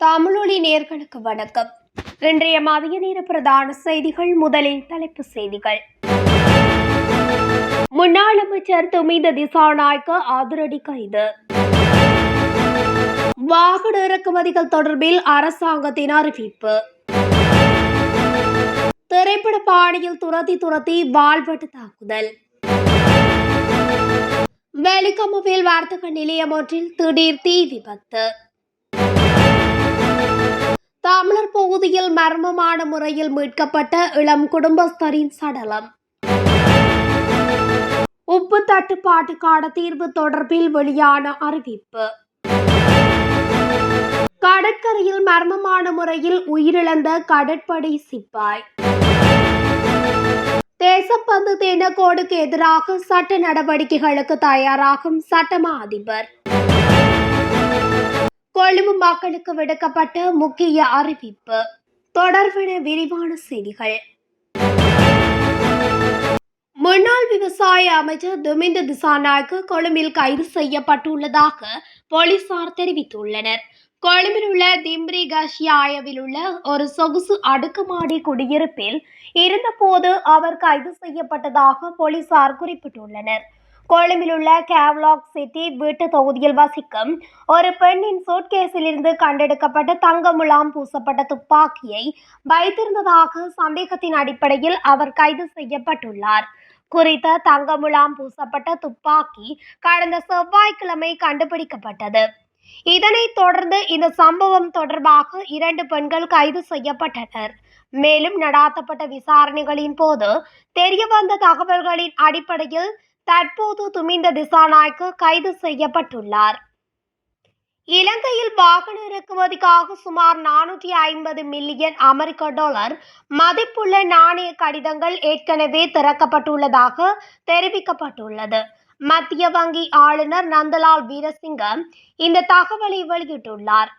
தமிழொலி நேர்களுக்கு வணக்கம். இன்றைய மதிய நேர பிரதான செய்திகள் முதலில் தலைப்பு செய்திகள். முன்னாள் அமைச்சர் துமிந்த திசாநாயக்க ஆதரடி கைது. வாகன இறக்குமதிகள் தொடர்பில் அரசாங்கத்தின் அறிவிப்பு. திரைப்பட பாணியில் துரத்தி துரத்தி வாழ்வெட்டு தாக்குதல். வெலிகமவில் வர்த்தக நிலையம் ஒன்றில் திடீர் தீ விபத்து. தமிழர் பகுதியில் மர்மமான முறையில் மீட்கப்பட்ட இளம் குடும்பஸ்தரின் சடலம். உப்பு தட்டுப்பாட்டுக்கான தீர்வு தொடர்பில் வெளியான அறிவிப்பு. கடற்கரையில் மர்மமான முறையில் உயிரிழந்த கடற்படை சிப்பாய். தேசப்பந்து தேனக்கோடுக்கு எதிராக சட்ட நடவடிக்கைகளுக்கு தயாராகும் சட்டமா அதிபர். கொழும்பு மக்களுக்கு விடுக்கப்பட்ட முக்கிய அறிவிப்பு. தொடர்பான விரிவான செய்திகள். முன்னாள் விவசாய அமைச்சர் துமிந்த திசாநாயக்கு கொழும்பில் கைது செய்யப்பட்டுள்ளதாக போலீசார் தெரிவித்துள்ளனர். கொழும்பில் உள்ள திம்ரி கஷியாயவில் உள்ள ஒரு சொகுசு அடுக்குமாடி குடியிருப்பில் இருந்தபோது அவர் கைது செய்யப்பட்டதாக போலீசார் குறிப்பிட்டுள்ளனர். கொழும்பில் உள்ள கேவ்லாக் சிட்டி வீட்டு தொகுதியில் வசிக்கும் ஒரு பெண்ணின் சூட்கேஸிலிருந்து கண்டெடுக்கப்பட்ட தங்க முலாம் பூசப்பட்ட துப்பாக்கியை வைத்திருந்ததாக சந்தேகத்தின் அடிப்படையில் அவர் கைது செய்யப்பட்டுள்ளார் குறித்த தங்க முலாம் பூசப்பட்ட துப்பாக்கி கடந்த செவ்வாய்க்கிழமை கண்டுபிடிக்கப்பட்டது இதனைத் தொடர்ந்து இந்த சம்பவம் தொடர்பாக இரண்டு பெண்கள் கைது செய்யப்பட்டனர் மேலும் நடாத்தப்பட்ட விசாரணைகளின் போது தெரியவந்த தகவல்களின் அடிப்படையில் தற்போது துமிந்த திசாநாய்க்கு கைது செய்யப்பட்டுள்ளார். இலங்கையில் வாகன இறக்குமதிக்காக சுமார் நானூற்றி ஐம்பது மில்லியன் அமெரிக்க டாலர் மதிப்புள்ள நாணய கடிதங்கள் ஏற்கனவே திறக்கப்பட்டுள்ளதாக தெரிவிக்கப்பட்டுள்ளது. மத்திய வங்கி ஆளுநர் நந்தலால் வீரசிங்கம் இந்த தகவலை வெளியிட்டுள்ளார்.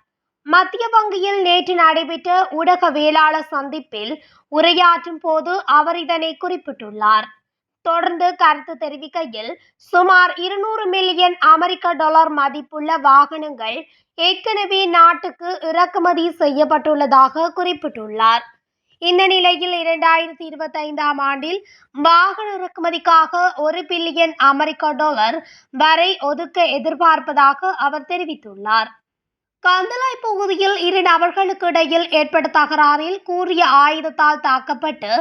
மத்திய வங்கியில் நேற்று நடைபெற்ற ஊடகவியலாளர் சந்திப்பில் உரையாற்றும் போது அவர் இதனை குறிப்பிட்டுள்ளார். தொடர்ந்து கருத்து தெரிவிக்கையில் சுமார் இருநூறு மில்லியன் அமெரிக்க டாலர் மதிப்புள்ள வாகனங்கள் ஏற்கனவே நாட்டுக்கு இறக்குமதி செய்யப்பட்டுள்ளதாக குறிப்பிட்டுள்ளார். இந்த நிலையில் இரண்டாயிரத்தி இருபத்தி ஐந்தாம் ஆண்டில் வாகன இறக்குமதிக்காக ஒரு பில்லியன் அமெரிக்க டாலர் வரை ஒதுக்க எதிர்பார்ப்பதாக அவர் தெரிவித்துள்ளார். கந்தலாய் பகுதியில் இரு நபர்களுக்கு இடையில் ஏற்பட்ட தகராறில் கூறிய ஆயுதத்தால் தாக்கப்பட்டு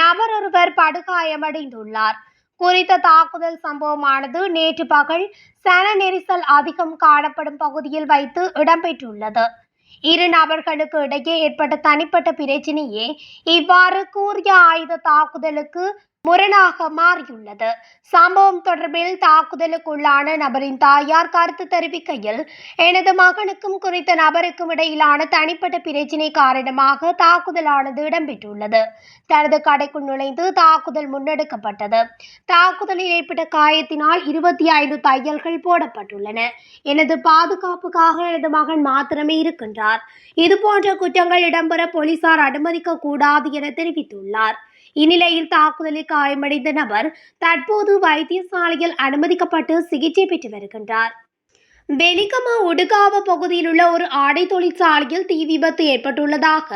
நபர் ஒருவர் படுகாயமடைந்துள்ளார். குறித்த தாக்குதல் சம்பவமானது நேற்று பகல் சன நெரிசல் அதிகம் காணப்படும் பகுதியில் வைத்து இடம்பெற்றுள்ளது. இரு நபர்களுக்கு இடையே ஏற்பட்ட தனிப்பட்ட பிரச்சனையே இவ்வாறு கூறிய ஆயுத தாக்குதலுக்கு முரணாக மாறியுள்ளது. சம்பவம் தொடர்பில் தாக்குதலுக்குள்ளான நபரின் தாயார் கருத்து தெரிவிக்கையில் எனது மகனுக்கும் குறித்த நபருக்கும் இடையிலான தனிப்பட்ட பிரச்சினை காரணமாக தாக்குதலானது இடம்பெற்றுள்ளது. தனது கடைக்குள் நுழைந்து தாக்குதல் முன்னெடுக்கப்பட்டது. தாக்குதலில் ஏற்பட்ட காயத்தினால் இருபத்தி ஐந்து தையல்கள் போடப்பட்டுள்ளன. எனது பாதுகாப்புக்காக எனது மகன் மாத்திரமே இருக்கின்றார். இதுபோன்ற குற்றங்கள் இடம்பெற போலீசார் அனுமதிக்க கூடாது என தெரிவித்துள்ளார். இந்நிலையில் தாக்குதலில் காயமடைந்த நபர் தற்போது வைத்தியசாலையில் அனுமதிக்கப்பட்டு சிகிச்சை பெற்று வருகின்றார். வெலிகம உடுகாவ பகுதியில் உள்ள ஒரு ஆடை தொழிற்சாலையில் தீ விபத்து ஏற்பட்டுள்ளதாக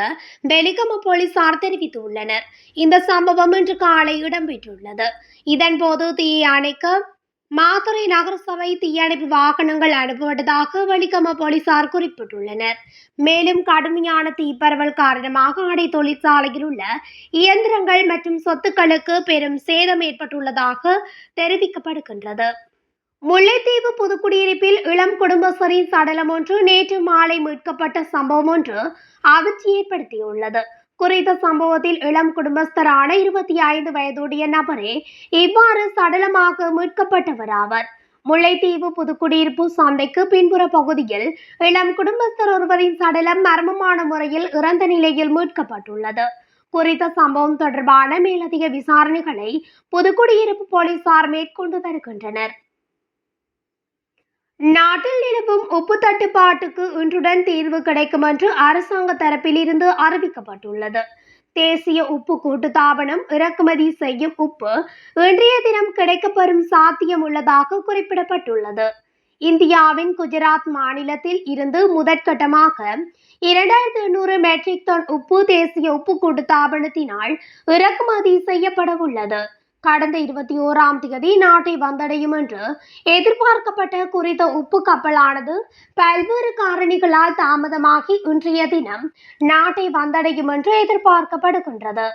வெலிகம போலீசார் தெரிவித்துள்ளனர். இந்த சம்பவம் இன்று காலை இடம்பெற்றுள்ளது. இதன்போது தீயை அணைக்க மாதுரை நகரசபை தீயணைப்பு வாகனங்கள் அனுப்பப்பட்டதாக வலிகம போலீசார் குறிப்பிட்டுள்ளனர். மேலும் கடுமையான தீப்பரவல் காரணமாக ஆடை தொழிற்சாலையில் உள்ள இயந்திரங்கள் மற்றும் சொத்துக்களுக்கு பெரும் சேதம் ஏற்பட்டுள்ளதாக தெரிவிக்கப்படுகின்றது. முல்லைத்தீவு புதுக்குடியிருப்பில் இளம் குடும்பஸ்தரின் சடலம் ஒன்று நேற்று மாலை மீட்கப்பட்ட சம்பவம் ஒன்று அதிர்ச்சி ஏற்படுத்தியுள்ளது குறித்த சம்பவத்தில் இளம் குடும்பஸ்தரான இருபத்தி ஐந்து வயதுடைய நபரே இவ்வாறு சடலமாக மீட்கப்பட்டவராவர் முல்லைத்தீவு புதுக்குடியிருப்பு சந்தைக்கு பின்புற பகுதியில் இளம் குடும்பஸ்தர் ஒருவரின் சடலம் மர்மமான முறையில் இறந்த நிலையில் மீட்கப்பட்டுள்ளது. குறித்த சம்பவம் தொடர்பான மேலதிக விசாரணைகளை புதுக்குடியிருப்பு போலீசார் மேற்கொண்டு வருகின்றனர். நாட்டில் நிலவும் உப்பு தட்டுப்பாட்டுக்கு இன்றுடன் தீர்வு கிடைக்கும் என்று அரசாங்க தரப்பில் இருந்து அறிவிக்கப்பட்டுள்ளது. தேசிய உப்பு கூட்டுத்தாபனம் இறக்குமதி செய்யும் உப்பு இன்றைய தினம் கிடைக்கப்பெறும் சாத்தியம் உள்ளதாக குறிப்பிடப்பட்டுள்ளது. இந்தியாவின் குஜராத் மாநிலத்தில் இருந்து முதற்கட்டமாக இரண்டாயிரத்தி எண்ணூறு மெட்ரிக் டன் உப்பு தேசிய உப்பு கூட்டுத்தாபனத்தினால் இறக்குமதி செய்யப்பட உள்ளது கடந்த இருபத்தி ஓராம் தேதி நாட்டை வந்தடையும் என்று எதிர்பார்க்கப்பட்ட குறித்த உப்பு கப்பலானது பல்வேறு காரணிகளால் தாமதமாகி இன்றைய தினம் நாட்டை வந்தடையும் என்று எதிர்பார்க்கப்படுகின்றது.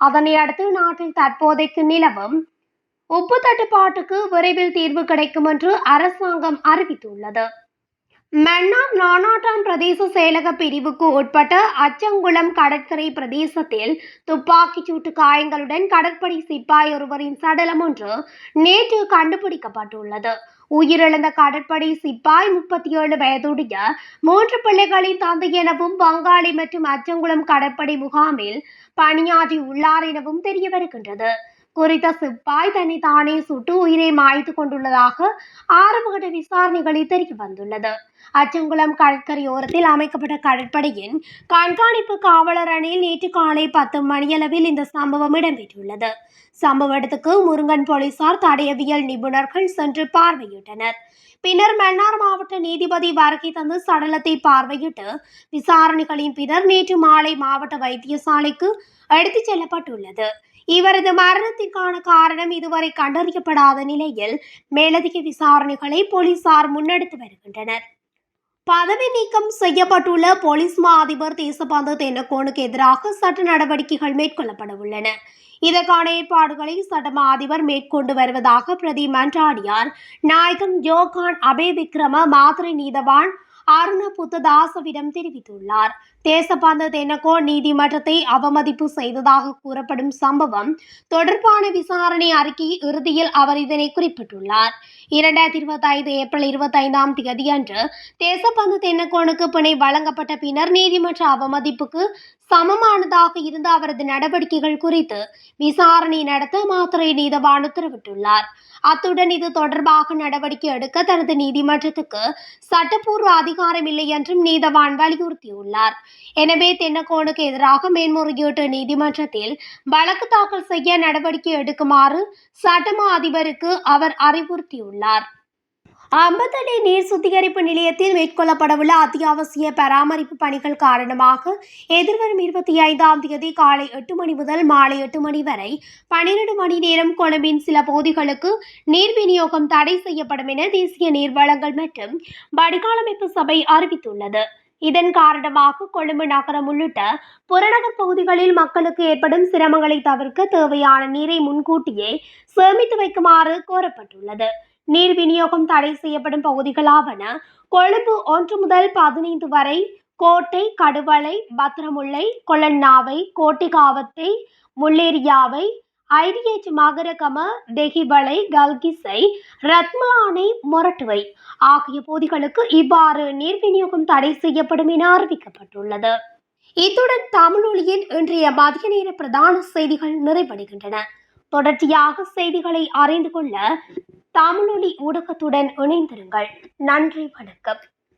அதனை அடுத்து நாட்டில் தற்போதைக்கு நிலவும் உப்பு தட்டுப்பாட்டுக்கு விரைவில் தீர்வு கிடைக்கும் என்று அரசாங்கம் அறிவித்துள்ளது. மன்னார் நானாட்டான் பிரதேச செயலக பிரிவுக்கு உட்பட்ட அச்சங்குளம் கடற்கரை பிரதேசத்தில் துப்பாக்கிச் சூட்டு காயங்களுடன் கடற்படை சிப்பாய் ஒருவரின் சடலம் ஒன்று நேற்று கண்டுபிடிக்கப்பட்டுள்ளது. உயிரிழந்த கடற்படை சிப்பாய் முப்பத்தி ஏழு வயதுடைய மூன்று பிள்ளைகளின் தந்தை எனவும் பங்காளி மற்றும் அச்சங்குளம் கடற்படை முகாமில் பணியாற்றி உள்ளார் எனவும் தெரிய வருகின்றது குறித்த சிப்பாய் தன்னை தானே சுட்டு உயிரை மாய்த்து கொண்டுள்ளதாக ஆரம்பகட்ட விசாரணைகளில் தெரிய வந்துள்ளது. அச்சங்குளம் கடற்கரையோரத்தில் அமைக்கப்பட்ட கடற்படையின் கண்காணிப்பு காவலர் அணியில் நேற்று காலை பத்து மணியளவில் இந்த சம்பவம் இடம்பெற்றுள்ளது. சம்பவ இடத்துக்கு முருங்கன் போலீசார் தடயவியல் நிபுணர்கள் சென்று பார்வையிட்டனர். பின்னர் மன்னார் மாவட்ட நீதிபதி வருகை தந்து சடலத்தை பார்வையிட்டு விசாரணைகளின் பின்னர் நேற்று மாலை மாவட்ட வைத்தியசாலைக்கு எடுத்துச் செல்லப்பட்டுள்ளது. இவரது மரணத்திற்கான காரணம் இதுவரை கண்டறியப்படாத நிலையில் மேலதிக விசாரணைகளை போலீசார் முன்னெடுத்து வருகின்றனர். பதவி நீக்கம் செய்யப்பட்டுள்ள போலீஸ் மா அதிபர் தேசபந்து தென்னக்கோனுக்கு எதிராக சட்ட நடவடிக்கைகள் மேற்கொள்ளப்பட உள்ளன. இதற்கான ஏற்பாடுகளை சட்டமா அதிபர் மேற்கொண்டு வருவதாக பிரதி மன்றாடியார் நாயகம் ஜோகான் அபே விக்ரம மாத்திரை நீதவான் அருண புத்ததாசவிடம் தெரிவித்துள்ளார். தேசபந்த தென்னகோ நீதிமன்றத்தை அவமதிப்பு செய்ததாக கூறப்படும் சம்பவம் தொடர்பான விசாரணை அறிக்கை இறுதியில் அவர் இதனை குறிப்பிட்டுள்ளார். இரண்டாயிரத்தி இருபத்தி ஐந்து ஏப்ரல் இருபத்தி ஐந்தாம் தேதியன்று தேசபந்து தென்னகோனுக்கு பிணை வழங்கப்பட்ட பின்னர் நீதிமன்ற அவமதிப்புக்கு சமமானதாக இருந்த அவரது நடவடிக்கைகள் குறித்து விசாரணை நடத்த மாத்திரை நீதவான் உத்தரவிட்டுள்ளார். அத்துடன் இது தொடர்பாக நடவடிக்கை எடுக்க தனது நீதிமன்றத்துக்கு சட்டப்பூர்வ அதிகாரம் இல்லை என்றும் நீதவான் வலியுறுத்தியுள்ளார். எனவே தென்னக்கோனுக்கு எதிராக மேன்முறையீட்டு நீதிமன்றத்தில் வழக்கு தாக்கல் செய்ய நடவடிக்கை எடுக்குமாறு சட்டமா அதிபருக்கு அவர் அறிவுறுத்தியுள்ளார். அம்பத்தடி நீர் சுத்திகரிப்பு நிலையத்தில் மேற்கொள்ளப்படவுள்ள அத்தியாவசிய பராமரிப்பு பணிகள் காரணமாக எதிர்வரும் இருபத்தி ஐந்தாம் தேதி காலை எட்டு மணி முதல் மாலை எட்டு மணி வரை பன்னிரண்டு மணி நேரம் கொழும்பின் சில பகுதிகளுக்கு நீர் விநியோகம் தடை செய்யப்படும் என தேசிய நீர்வளங்கள் மற்றும் வடிகாலமைப்பு சபை அறிவித்துள்ளது. இதன் காரணமாக கொழும்பு நகரம் உள்ளிட்ட புறநகர் பகுதிகளில் மக்களுக்கு ஏற்படும் சிரமங்களை தவிர்க்க தேவையான நீரை முன்கூட்டியே சேமித்து வைக்குமாறு கோரப்பட்டுள்ளது. நீர் விநியோகம் தடை செய்யப்படும் பகுதிகளாவன கொழும்பு ஒன்று முதல் பதினைந்து வரை கோட்டை கடுவளை பத்திரமுல்லை கொள்ளண்ணாவை கோட்டிகாவத்தை முள்ளேரியாவை ஐடிஎச் மகரகம தெஹிவளை கல்கிசை ரத்மலானை மொரட்டுவை. ஆகிய பகுதிகளுக்கு இவ்வாறு நீர் விநியோகம் தடை செய்யப்படும் என அறிவிக்கப்பட்டுள்ளது. இத்துடன் தமிழொலியின் இன்றைய மதிய நேர பிரதான செய்திகள் நிறைவடைகின்றன. தொடர்ச்சியாக செய்திகளை அறிந்து கொள்ள தமிழொலி ஊடகத்துடன் இணைந்திருங்கள். நன்றி வணக்கம்.